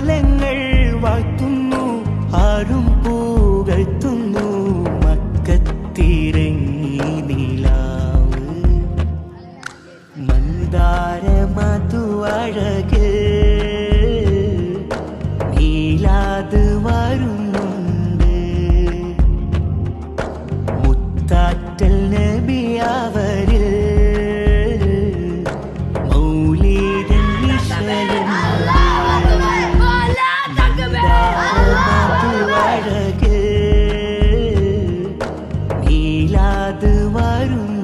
മംഗലങ്ങൾ വാഴ്ത്തുന്നു ആരും പൂകഴ്ത്തുന്നു മക്കത്തിരങ്ങി നിലാവ്. മന്ദാര മധു അഴകെ அது வரும்